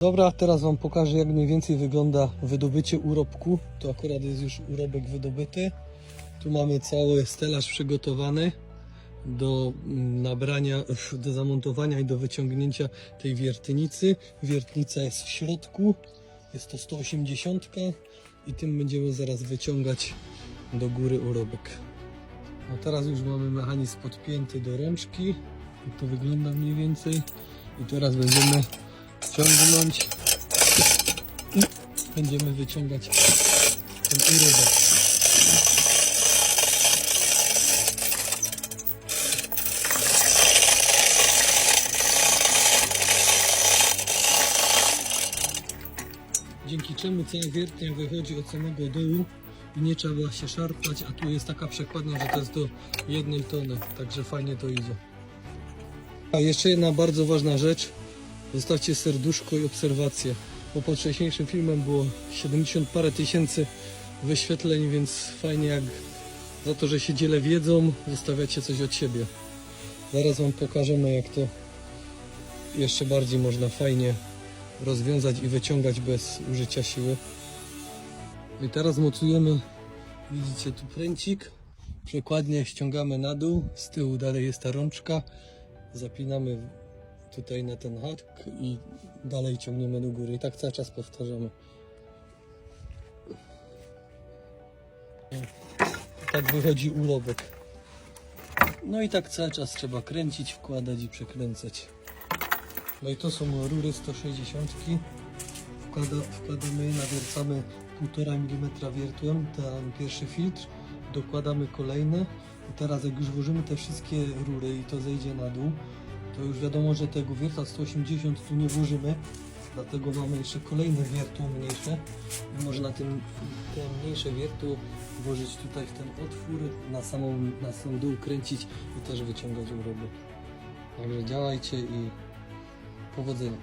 Dobra, teraz Wam pokażę jak mniej więcej wygląda wydobycie urobku. To akurat jest już urobek wydobyty. Tu mamy cały stelaż przygotowany do mm, nabrania, do zamontowania i do wyciągnięcia tej wiertnicy. Wiertnica jest w środku, jest to 180 i tym będziemy zaraz wyciągać do góry urobek. Teraz już mamy mechanizm podpięty do rączki. Jak to wygląda mniej więcej. I teraz będziemy ciągnąć i będziemy wyciągać ten urobek. Dzięki czemu cała wiertnia wychodzi od samego dołu i nie trzeba się szarpać, a tu jest taka przekładnia, że to jest do jednej tony, także fajnie to idzie. A jeszcze jedna bardzo ważna rzecz, zostawcie serduszko i obserwację, bo pod wcześniejszym filmem było 70 parę tysięcy wyświetleń, więc fajnie jak za to, że się dzielę wiedzą, zostawiacie coś od siebie. Zaraz Wam pokażemy jak to jeszcze bardziej można fajnie rozwiązać i wyciągać bez użycia siły. I teraz mocujemy, widzicie tu pręcik, przekładnie ściągamy na dół, z tyłu dalej jest ta rączka, zapinamy tutaj na ten hak i dalej ciągniemy do góry i tak cały czas powtarzamy. Tak wychodzi urobek. No i tak cały czas trzeba kręcić, wkładać i przekręcać. No i to są rury 160. Wkłada, wkładamy nawiercamy 1,5 mm wiertłem, ten pierwszy filtr, dokładamy kolejne i teraz jak już włożymy te wszystkie rury i to zejdzie na dół, to już wiadomo, że tego wiertła 180 tu nie włożymy, dlatego mamy jeszcze kolejne wiertło mniejsze i można tym, te mniejsze wiertło włożyć tutaj w ten otwór, na samą, na sam dół kręcić i też wyciągać urobek. Także działajcie i powodzenia.